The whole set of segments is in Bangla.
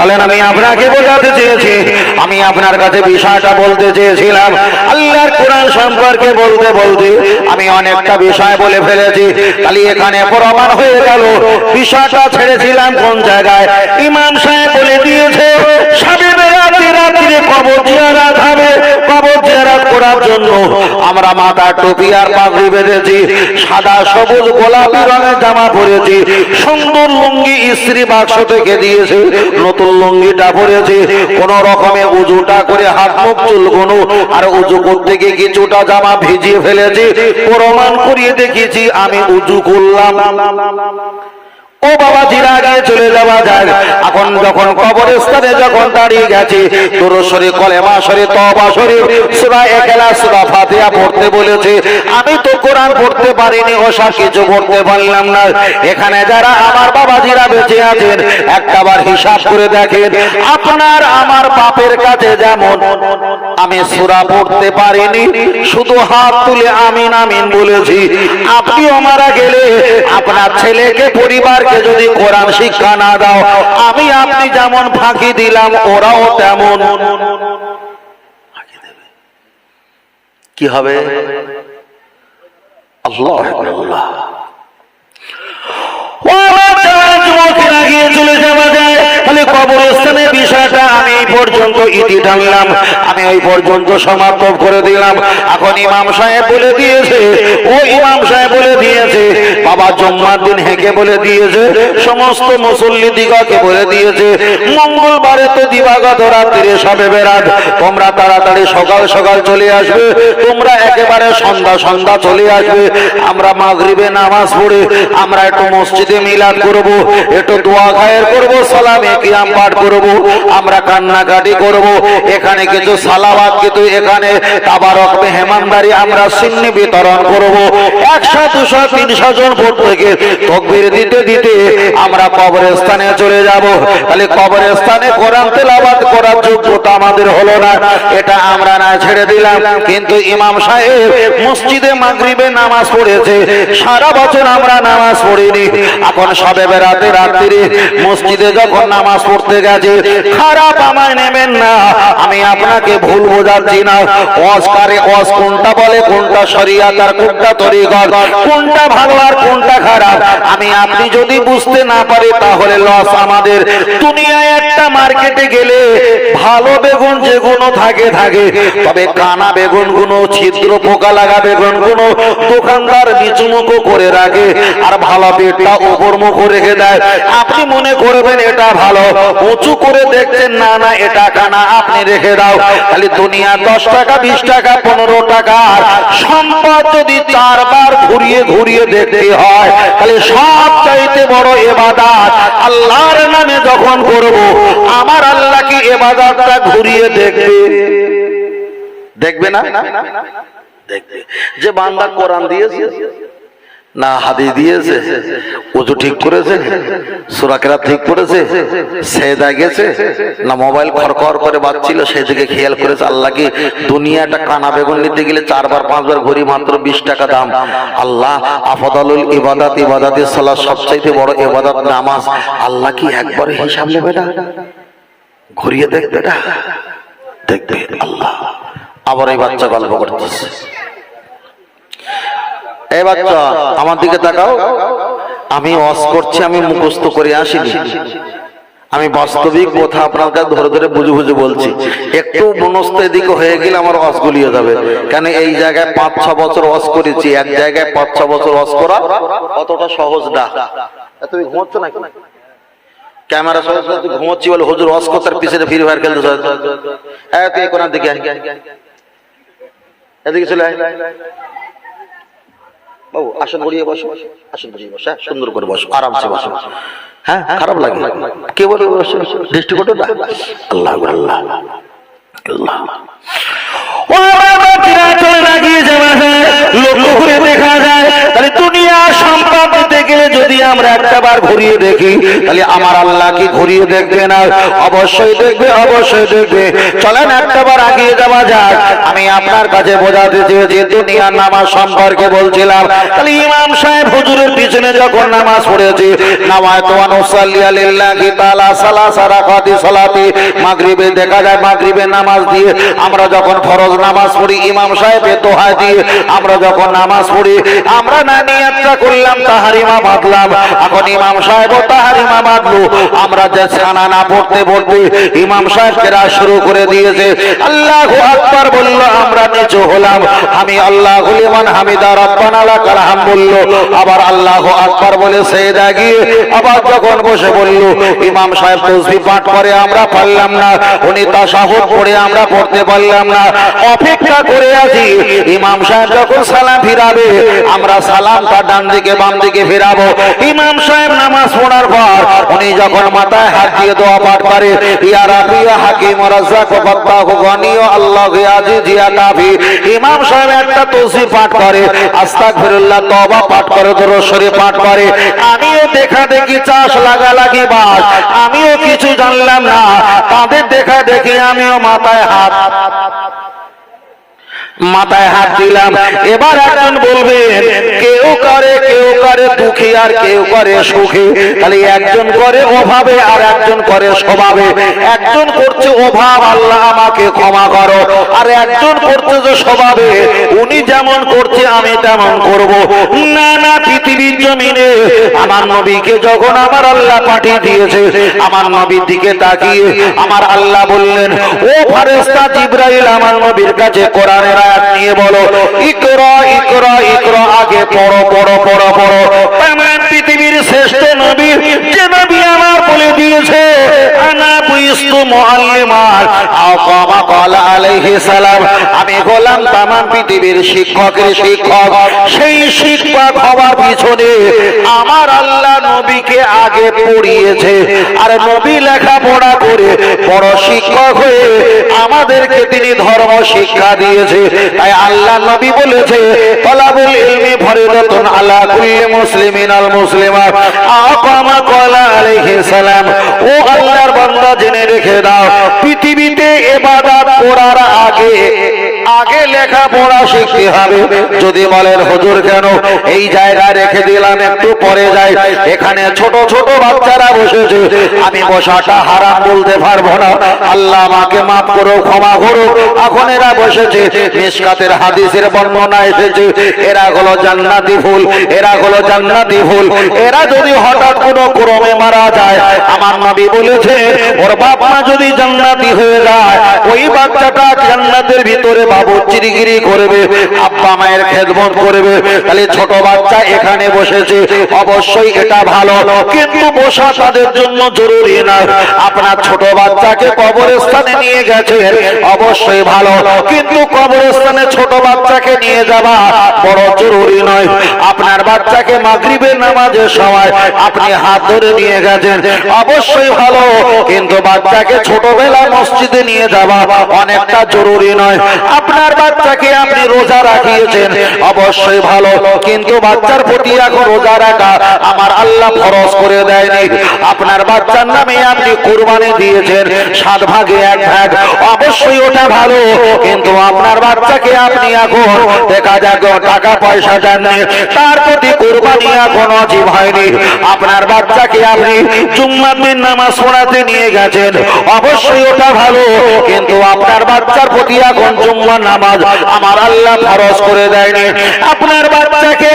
চলেন, আমি আপনাকে বোঝাতে চেয়েছি। আমি আপনার কাছে বিষয়টা বলতে চেয়েছিলাম। আল্লাহর কোরআন সম্পর্কে বলতে বলতে আমি অনেকটা বিষয় বলে ফেলেছি। তাহলে এখানে প্রমাণ হয়ে গেল। বিষয়টা ছেড়েছিলাম কোন জায়গায়? ইমাম সাহেব বলে দিয়েছে সাবে বেড়াতে রাত্রে কবর জিয়ারা জিয়ারাত করার জন্য আমরা মাথার টুপি আর পাগড়ি বেঁধেছি সাদা সবুজ গোলাপি রঙের জামা পরেছি সুন্দর লুঙ্গি স্ত্রী বাক্স থেকে দিয়েছে নতুন লুঙ্গিটা পরেছি কোন রকমে উজুটা করে হাত মুখ চুলগুনো আর উজু করতে গিয়ে কিছুটা জামা ভিজিয়ে ফেলেছি প্রমাণ করিয়ে দেখেছি আমি উজু করলাম। ও বাবা চলে যাওয়া যায়। এখন যখন কবরস্থানে যখন দাঁড়িয়ে গেছে তোর শরীর কলেমা শরীর তবা শরীর সুরা একেলা, সুরা ফাতিহা পড়তে বলেছে। আমি তো কোরআন পড়তে পারিনি, ওসা কিছু পড়তে পারলাম না। এখানে যারা আমার বাবা জিরা বেঁচে আছেন, একটাবার হিসাব করে দেখেন, আপনার আমার বাপের কাছে যেমন আমি সুরা পড়তে পারিনি, শুধু হাত তুলে আমিন আমিন বলেছি। আপনিও মারা গেলে, আপনার ছেলেকে পরিবারকে যদি কোরআন শিক্ষা না দাও আমি আপনি যেমন ফাঁকি দিলাম ওরাও তেমন। কি হবে? আল্লাহ আল্লাহ চলে তাহলে কবরস্থানের বিষয়টা আমি এই পর্যন্ত ইতি টানলাম। আমি ওই পর্যন্ত সমাপ্ত করে দিলাম। এখন ইমাম সাহেব বলে দিয়েছে, ও ইমাম সাহেব বলে দিয়েছে, বাবা জম্মার দিন হেঁকে বলে দিয়েছে, সমস্ত মুসল্লি দিগকে বলে দিয়েছে, মঙ্গলবারে তো দিবাগত রাত্রিরে সবে বেরাত, তোমরা তাড়াতাড়ি সকাল সকাল চলে আসবে, তোমরা একেবারে সন্ধ্যা সন্ধ্যা চলে আসবে, আমরা মাগরিবে নামাজ পড়ে আমরা একটু মসজিদে মিলাদ করব, একটু দোয়া খায়ের করব, সালামে কিয়াম পাঠ করব, আমরা কান্নাকাটি করব, এখানে কিছু সালাওয়াত কিন্তু এখানে তাবারক মেহমানদারি আমরা সিন্নি বিতরণ করব। একশো দুশো তিনশো জন ভোট থেকে তকবির দিতে দিতে আমরা কবরস্থানে চলে যাব। তাহলে কবরস্থানে কোরআন তেলাওয়াত করার যোগ্যতা আমাদের হলো না, এটা আমরা না ছেড়ে দিলাম। কিন্তু ইমাম সাহেব মসজিদে মাগরিবে নামাজ পড়েছে, সারা বছর আমরা নামাজ পড়িনি। এখন সবে বেড়াতে রাত্রি, মসজিদে যখন নামাজ পড়তে গেছে খারাপ আমায় নেবেন না। আমি আপনাকে ভুল বোঝাচ্ছি না। অস্কারে অস কোনটা বলে, কোনটা শরিয়াত আর কোনটা তরিকত কোনটা ভালো আর কোনটা খারাপ। আমি, আপনি যদি বুঝতে না পারি, তাহলে লস আমাদের। দুনিয়ায় একটা মার্কেটে গেলে ভালো বেগুন যেগুলো থাকে থাকে। তবে কানা বেগুনগুলো ছিদ্র পোকা লাগা বেগুনগুলো দোকানদার নিচুমুখো করে রাখে আর ভালো পেটটা উপর মুখো রেখে দেয়। আপনি মনে করবেন এটা ভালো। উঁচু করে দেখছেন, না না এটা কানা আপনি রেখে দাও। খালি দুনিয়া দশ টাকা, বিশ টাকা, পনেরো টাকা সম্পদ যদি চারবার ঘুরিয়ে ঘুরিয়ে দেখতে হয় তাহলে সব চাইতে বড় এবাদাত আল্লাহর নামে যখন করব, আমার আল্লাহ কি এবাদাতটা ঘুরিয়ে দেখবে? দেখবে না? দেখবে। যে বান্দা কোরআন দিয়েছে না হাদি দিয়েছে। উজু ঠিক করেছে? সুরাকেরা ঠিক করেছে? সেদা গেছে? না মোবাইল খরখর করে বাজছিল? সেদিকে খেয়াল করেছে আল্লাহ কি দুনিয়াটা কানা বেগুন নিতে গেলে চারবার, পাঁচবার ঘড়ি মাত্র বিশ টাকা দাম? আল্লাহ আফদালুল ইবাদাত, ইবাদাতের সালাহ সবচাইতে বড় ইবাদাত নামাজ। আল্লাহ কি একবারে হিসাব নেবে না? ঘুরিয়ে দেখবে না? দেখবে আল্লাহ। আবার এই বাচ্চা গল্প করতেছে। বাচ্চা আমার দিকে তাকাও। আমি অস করছি আমি মুখস্থ করে আসিনি। আমি বাস্তবিক কথা আপনার কাছে ধরে ধরে বুঝে বুঝে বলছি। একটু মনস্থ এদিকে হয়ে গেলে আমার অস গুলিয়ে যাবে। কেন এই জায়গায় পাঁচ ছ বছর অস করেছি এক জায়গায় পাঁচ ছ বছর অস করা অতটা সহজ না। তুমি ঘুমোচ্ছ ক্যামেরা সহ তুই ঘুমোচ্ছি বলে হুজুর অস করতার পিছনে ফ্রি ফায়ার খেলতে তুই কোনার দিকে এদিকে চলে আয়। বাবু আসন গড়িয়ে বসো। আসন গড়িয়ে বসো হ্যাঁ, সুন্দর করে বসো আরামসে বসো। হ্যাঁ? খারাপ লাগে কে বলে বসো? দৃষ্টিকোণ না আল্লাহ আল্লাহ আল্লাহ। লক্ষ্য করে দেখা যায়, তাহলে দুনিয়া সম্পদ গেলে যদি আমরা একটা বার ঘুরিয়ে দেখি, তাহলে আমার আল্লাহ কি ঘুরিয়ে দেখবে না? অবশ্যই দেখবে অবশ্যই দেখবে। চলেন একটা বার আগিয়ে যাওয়া যাক। আমি আপনার কাছে বোঝাতে চেয়েছি, দুনিয়ার নামাজ সম্পর্কে বলছিলাম। তাহলে ইমাম সাহেব হুজুরের পিছনে যখন নামাজ পড়েছে নামায় তো অনুসাল্লি আলিল্লাহি তাআলা সালাসা রাকাতি সালাতি, মাগরিবে দেখা যায় মাগরিবে নামাজ দিয়ে আমরা যখন ফরজ নামাজ পড়ি, ইমাম সাহেবের দোহা দিয়ে আমরা যখন নামাজ পড়ি, আমরা না নিয়াতটা করলাম, তাহারিমা বাঁধলাম এখন ইমাম সাহেব বাঁধলো আমরা যে না পড়তে পড়তে ইমাম সাহেব কেরা শুরু করে দিয়েছে। আল্লাহ বলল, আমরা নিচু হলাম। আমি আল্লাহ হামিদা বলল। আবার আল্লাহ বলে আবার যখন বসে বলল, ইমাম সাহেব তসবি পাঠ করে আমরা পারলাম না। উনি পড়ে আমরা পড়তে পারলাম না। অপেক্ষা করে আছি। ইমাম সাহেব যখন সালাম ফিরাবে, আমরা সালামটা ডান দিকে বাম দিকে ফিরাবো ইমাম সাহেব নামাজ পড়ার পর উনি যখন মাথায় হাত দিয়ে দোয়া পাঠ করে, ইয়া রাবিয়া হাকিম রাজ্জাক ফাত্তাহু গনিয় আল্লাহ আজিজ, ইয়া কাফি। ইমাম সাহেব একটা তসবিহ পাঠ করে, আস্তাগফিরুল্লাহ, তওবা পাঠ করে, দরুদ শরীফ পাঠ করে। আমিও দেখা দেখি চাষ লাগা লাগি বাস, আমিও কিছু জানলাম না, তাদের দেখা দেখি আমিও মাথায় হাত মাথায় হাত দিলাম। এবার একজন বলবেন কেউ করে কেউ করে দুঃখী আর কেউ করে সুখী। তাহলে একজন করে অভাবে আর একজন করে স্বভাবে। একজন করছে অভাব, আল্লাহ আমাকে ক্ষমা করো। আর একজন করছে যে স্বভাবে, উনি যেমন করছে, আমি তেমন করব। না না, পৃথিবীর জমিনে আমার নবীকে যখন আমার আল্লাহ পাঠিয়ে দিয়েছে, আমার নবীর দিকে তাকিয়ে আমার আল্লাহ বললেন, ও ফারেস্তা জিব্রাইল, আমার নবীর কাছে কোরআনের আয়াত নিয়ে বলো। ইকরা ইকরা ইকরা, আগে পড়ো পড়ো পড়ো পড়ো। পৃথিবীর শ্রেষ্ঠ নবীর নবী আমার বলে দিয়েছে আমি গোলাম তামাম পৃথিবীর শিক্ষকের শিক্ষক। সেই শিক্ষক হওয়ার পিছনে আমার আল্লাহ নবীকে আগে পড়িয়েছে। আর নবী করে বড় শিক্ষক হয়ে আমাদেরকে তিনি ধর্ম শিক্ষা দিয়েছে। তাই আল্লাহ নবী বলেছে, তলাবুল ইলমি ফরিদাতুন আলা কুল্লি আল সালাম, ও আল্লাহর জেনে রেখে দাও। পৃথিবীতে এবার করার আগে আগে লেখাপড়া শিখতে হবে। যদি বলেন, হুজুর, কেন এই জায়গায় রেখে দিলাম, একটু পরে যাই। এখানে ছোট ছোট বাচ্চারা বসেছে। আমি বসাটা হারাম বলতে পারব না। আল্লাহ আমাকে মাফ করো ক্ষমা করো এখন এরা বসেছে। মিসকাতের হাদিসের বর্ণনা এসেছে। এরা হলো জান্নাতি ফুল, এরা হলো জান্নাতি ফুল। এরা যদি হঠাৎ কোনো ক্রমে মারা যায়, আমার নবী বলেছে, ওর মা যদি জান্নাতি হয়ে যায়, ওই বাচ্চাটা জান্নাতের ভিতরে বাবু চিরিগিরি করবে, আব্বা মায়ের খেদমত করবে। তাহলে ছোট বাচ্চা এখানে বসেছে, অবশ্যই এটা ভালো, কিন্তু বসা তাদের জন্য জরুরি না। আপনার ছোট বাচ্চাকে কবরস্থানে নিয়ে গেছে, অবশ্যই ভালো, কিন্তু কবরস্থানে ছোট বাচ্চাকে নিয়ে যাওয়া বড় জরুরি নয়। আপনার বাচ্চাকে মাগরিবের নামাজের সময় আপনি হাত ধরে নিয়ে গেছেন, অবশ্যই ভালো, কিন্তু বাচ্চাকে ছোটবেলা মসজিদে নিয়ে যাওয়া অনেকটা জরুরি নয়, আপনার বাচ্চাকে আপনি রোজা রাখিয়েছেন। অবশ্যই ভালো, কিন্তু বাচ্চার প্রতি এখন রোজা রাখা আমার আল্লাহ ফরজ করে দেয়নি। আপনার বাচ্চার নামে আপনি কুরবানি দিয়েছেন, সাত ভাগে এক ভাগ। অবশ্যই ওটা ভালো, কিন্তু আপনার বাচ্চাকে আপনি এখন দেখা যাক, টাকা পয়সা তার প্রতি কুরবানি এখন অজীব হয়নি। আপনার বাচ্চাকে আপনি জুম্মার নামাজ পড়াতে নিয়ে গেছেন। অবশ্যই ওটা ভালো, কিন্তু আপনার বাচ্চার প্রতি এখন জুম্মার নামাজ আমার আল্লাহ ফরজ করে দেয়নি আপনার বাচ্চাকে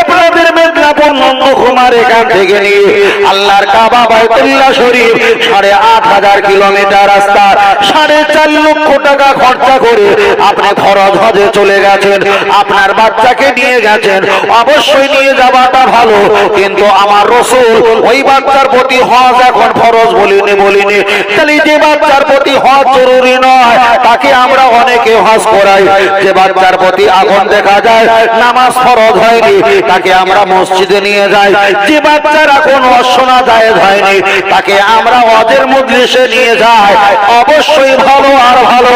আপনাদের মেদিনীপুর নন্দকুমার এখান থেকে নিয়ে আল্লাহর কাবা বাইতুল্লাহ শরীফ সাড়ে আট হাজার কিলোমিটার রাস্তা, সাড়ে চার লক্ষ টাকা খরচা করে আপনি ফরজ হজে চলে গেছেন, আপনার বাচ্চাকে নিয়ে গেছেন। অবশ্যই নিয়ে যাওয়াটা ভালো, কিন্তু আমার রসুল ওই বাচ্চার প্রতি হজ এখন ফরজ বলিনি বলিনি। তাহলে যে বাচ্চার প্রতি হজ জরুরি নয়, তাকে আমরা অনেকে হজ করাই, যে বাচ্চার প্রতি আগুন দেখা যায়, নামাজ ফরজ হয়নি, তাকে আমরা মসজিদে নিয়ে যাই। যে বাচ্চার এখন অশোনা জায়েজ হয়নি, তাকে আমরা অজের মজলিসে নিয়ে যাই। অবশ্যই ভালো আর ভালো,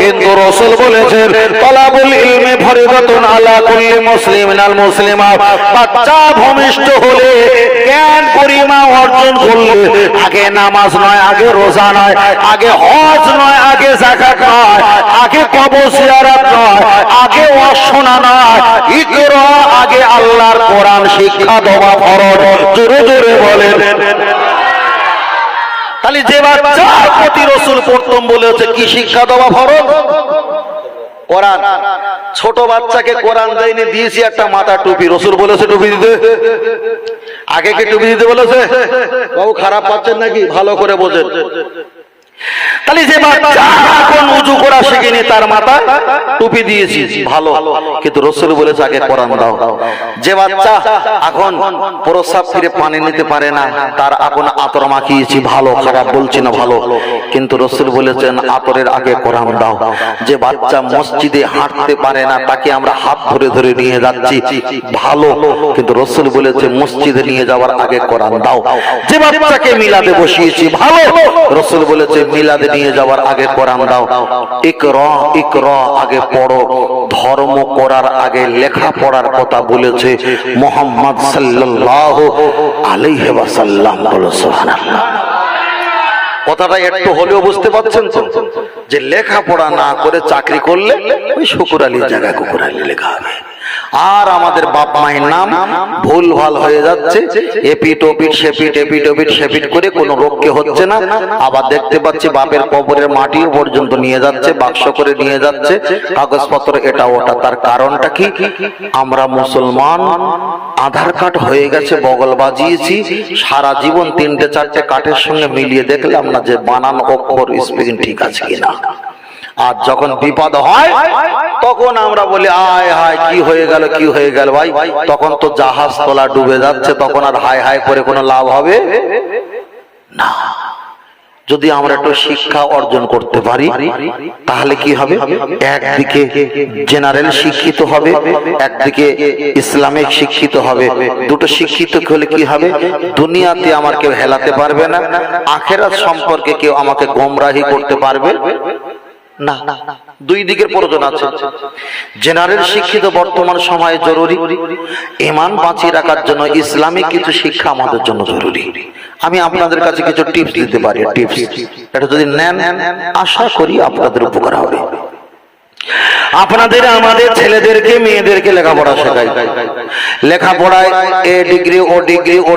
কিন্তু রসুল বলেছেন, তলাবুল ইলমে ফরিদতুন আলা কুল্লি মুসলিমিন আল মুসলিমা। বাচ্চা ভূমিষ্ঠ হলে জ্ঞান পরিমা অর্জন করলে, আগে নামাজ নয়, আগে রোজা নয়, আগে হজ নয়, আগে জাকাত নয়। আগে কবর জিয়ারত নয়, আগে অশোনা নয় ইকরা আগে আল্লাহর কোরআন শিক্ষা দেওয়া ফরজ। জোরে জোরে বলেন। তাহলে যে বাচ্চার প্রতি রসুল প্রথম বলেছে, কি শিক্ষা দেওয়া ফরজ? কোরআন। ছোট বাচ্চাকে কোরআন দেয়নি, দিয়েছি একটা মাথা টুপি। রসুল বলেছে, টুপি দিতে। আগে কি টুপি দিতে বলেছে? বাবু খারাপ পাচ্ছেন নাকি? ভালো করে বোঝেন। তাহলে যে বাচ্চা এখন উজু করা শিখেনি তার মাথায় টুপি দিয়েছি, ভালো। কিন্তু রসুল বলেছে, আগে কোরআন দাও। যে বাচ্চা এখন প্রসাব ফিরে পানি নিতে পারে না, তার এখন আতর মাখিয়েছি, ভালো, খারাপ, বলছি না ভালো। কিন্তু রসুল বলেছেন, আতরের আগে কোরআন দাও। যে বাচ্চা মসজিদে হাঁটতে পারে না, তাকে আমরা হাত ধরে ধরে নিয়ে যাচ্ছি, ভালো। কিন্তু রসুল বলেছে, মসজিদে নিয়ে যাওয়ার আগে কোরআন দাও। যে বাচ্চাকে মিলাদে বসিয়েছি, ভালো। রসুল বলেছে মিলাদে নিয়ে যাওয়ার আগে কোরআন দাও। ইকর ইকর আগে পড়ো। ধর্ম করার আগে লেখা পড়ার কথা বলেছে মোহাম্মদ সাল্লাল্লাহু আলাইহি ওয়াসাল্লাম বলো, সুবহানাল্লাহ। কথাটা একটু হলেও বুঝতে পারছেন তো? যে লেখাপড়া না করে চাকরি করলে ওই শুকুর আলীর জায়গায় কুকুর আলী লেখা হবে। আর আমাদের বাপ মায়ের নাম ভুল ভালো হয়ে যাচ্ছে। এপিট ওপিট সেপিট এপিট ওপিট সেপিট করে কোনো রোগকে হচ্ছে না। আবার দেখতে পাচ্ছি বাপের কবরের মাটিও পর্যন্ত নিয়ে যাচ্ছে, বাক্স করে নিয়ে যাচ্ছে, কাগজপত্র এটা ওটা। তার কারণটা কি? আমরা মুসলমান, আধার কার্ড হয়ে গেছে, বগল বাজিয়েছি। সারা জীবন তিনটে, চারটে কাঠের সঙ্গে মিলিয়ে দেখলাম না যে বানান অক্ষর স্পেলিং ঠিক আছে কিনা। আর যখন বিপদ হয়, তখন আমরা বলি, আয় হায়, কি হয়ে গেল, কি হয়ে গেল ভাই? তখন তো জাহাজ তোলা ডুবে যাচ্ছে, তখন আর হায় হায় করে কোনো লাভ হবে? না। যদি আমরা একটু শিক্ষা অর্জন করতে পারি, তাহলে কি হবে? একদিকে জেনারেল শিক্ষিত হবে, একদিকে ইসলামিক শিক্ষিত হবে। দুটো শিক্ষিত হলে কি হবে? দুনিয়াতে আমার কেউ হেলাতে পারবে না, আখেরাত সম্পর্কে কেউ আমাকে গোমরাহি করতে পারবে? না, দুই দিকের প্রয়োজন আছে। জেনারেল শিক্ষিত বর্তমান সময়ে জরুরি। ইমান বাঁচিয়ে রাখার জন্য ইসলামিক কিছু শিক্ষা আমাদের জন্য জরুরি। আমি আপনাদের কাছে কিছু টিপস দিতে পারি, টিপস। এটা যদি নেন, আশা করি আপনাদের উপকার হবে। আপনাদের আমাদের ছেলেদেরকে, মেয়েদেরকে লেখাপড়া শেখাই। লেখাপড়ায় এ ডিগ্রি ও ডিগ্রি ও